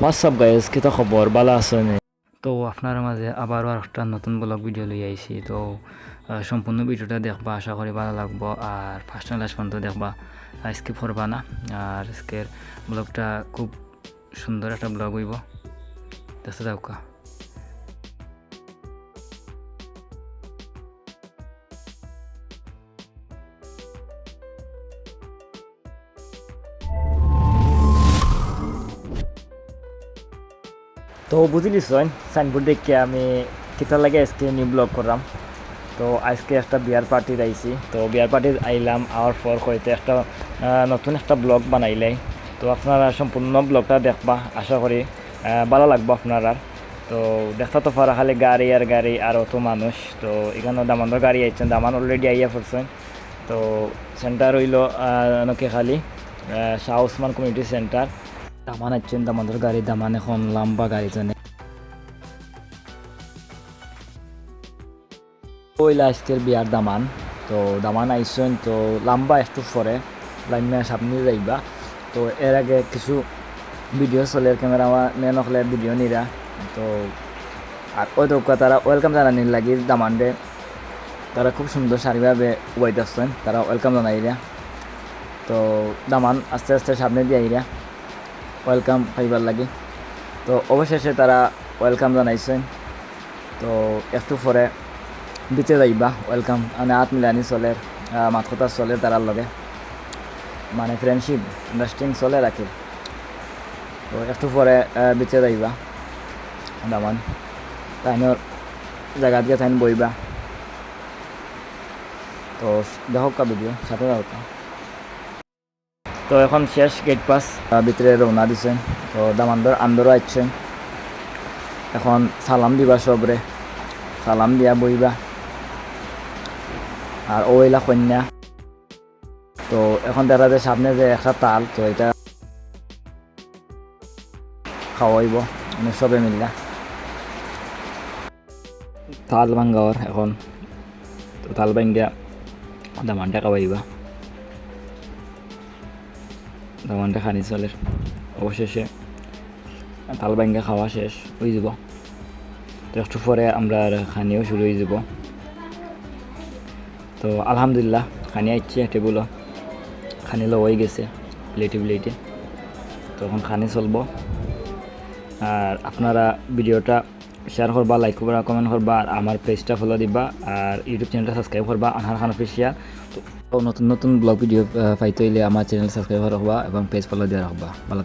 WhatsApp guys কিতা খবর? ভালো আছেন? তো আপনার মাঝে আবারও একটা নতুন ব্লগ ভিডিও লই আইছি। তো সম্পূর্ণ ভিডিওটা দেখবা, আশা করি ভালো লাগবো। আর ফার্স্ট লাস্ট পর্যন্ত দেখবা স্কিপ করবা না। আর আজকের ব্লগটা খুব সুন্দর একটা ব্লগ হইব। দেখতে যাওকা তো বুঝলি সাইনবোর্ড দেখে আমি কিতা লাগে আজকে নিউ ব্লগ করলাম তো আজকে একটা বিয়ার পার্টির আইছি। তো বিয়ার পার্টির আইলাম, আওয়ার পর হয়তো একটা নতুন একটা ব্লগ বানাইলাই তো আপনারা সম্পূর্ণ ব্লগটা দেখবা, আশা করি ভালো লাগবো আপনারা তো দেখতে তো পারা খালি গাড়ি আর গাড়ি আর অত মানুষ। তো এখানে দামানোর গাড়ি আইছেন, দামান অলরেডি আইয়া পড়ছেন তো সেন্টার হইল নকে খালি শাহ ওসমান কমিউনিটি সেন্টার দামান আছেন দামানোর গাড়ি দামান এখন লম্বা গাড়ি জানে ওইলা আজকের বিয়ার দামান তো দামান আইসেন তো লম্বা একটু পরে লাইনে সামনে যাইবা তো এর আগে কিছু ভিডিও চলে ক্যামেরা ম্যান হলে ভিডিও নিরা তো আর ওই দৌকা তারা ওয়েলকাম জানানির লাগি দামানডে তারা খুব সুন্দর সারিভাবে উবাইতেছেন তারা ওয়েলকাম জানাইরা তো দামান আস্তে আস্তে সামনে দিয়ে আইরা ওয়েলকাম পাইবার লাগে। তো অবশেষে তারা ওয়েলকাম জানাইছেন তো একটু পরে বিচে যাইবা, ওয়েলকাম। মানে হাত মিলানি চলে মাত কথা চলে তারার লগে। মানে ফ্রেন্ডশিপ আন্ডারস্ট্যান্ডিং চলে রাখে তো একটু পরে বিচে যাইবা। দামান তাইনোর জায়গা দিয়ে তাইন বইবা তো দেখো কা ভিডিও সাথে তো এখন শেষ গেট পাস ভিতরে রওনা দিছেন। তো দামান্দর আন্দরও আসছেন এখন সালাম দিবা সবরে। সালাম দিয়া বইবা আর ওইলা কন্যা। তো এখন দেখা যায় সামনে যে একটা তাল, তো এটা খাওয়াইব। মানে সবে মিললা। তাল ভাঙ্গাওয়ার এখন। তো তাল ভাঙ্গা দামানটা খাওয়াইবা। দামানটা খানি চলে। অবশেষে তাল ভাঙ্গা খাওয়া শেষ, হয়ে যাব। তো একটু পরে আমরা খানিও শুরু হয়ে যাব। তো আলহামদুলিল্লাহ, খানি আইছে টেবুলও খানি লওয়াই গেছে, প্লেটে প্লেটে। তখন খানি চলবো। আর আপনারা ভিডিওটা শেয়ার করবা লাইক করবা কমেন্ট করবা, আর আমার পেজটা ফলো দিবা, আর ইউটিউব চ্যানেলটা সাবস্ক্রাইব করবা আনহার খান অফিসিয়াল তো নতুন নতুন ব্লগ ভিডিও পাইতে হইলে আমার চ্যানেল সাবস্ক্রাইব রাখবা এবং পেজ ফলো দিয়ে রাখবা ভালো।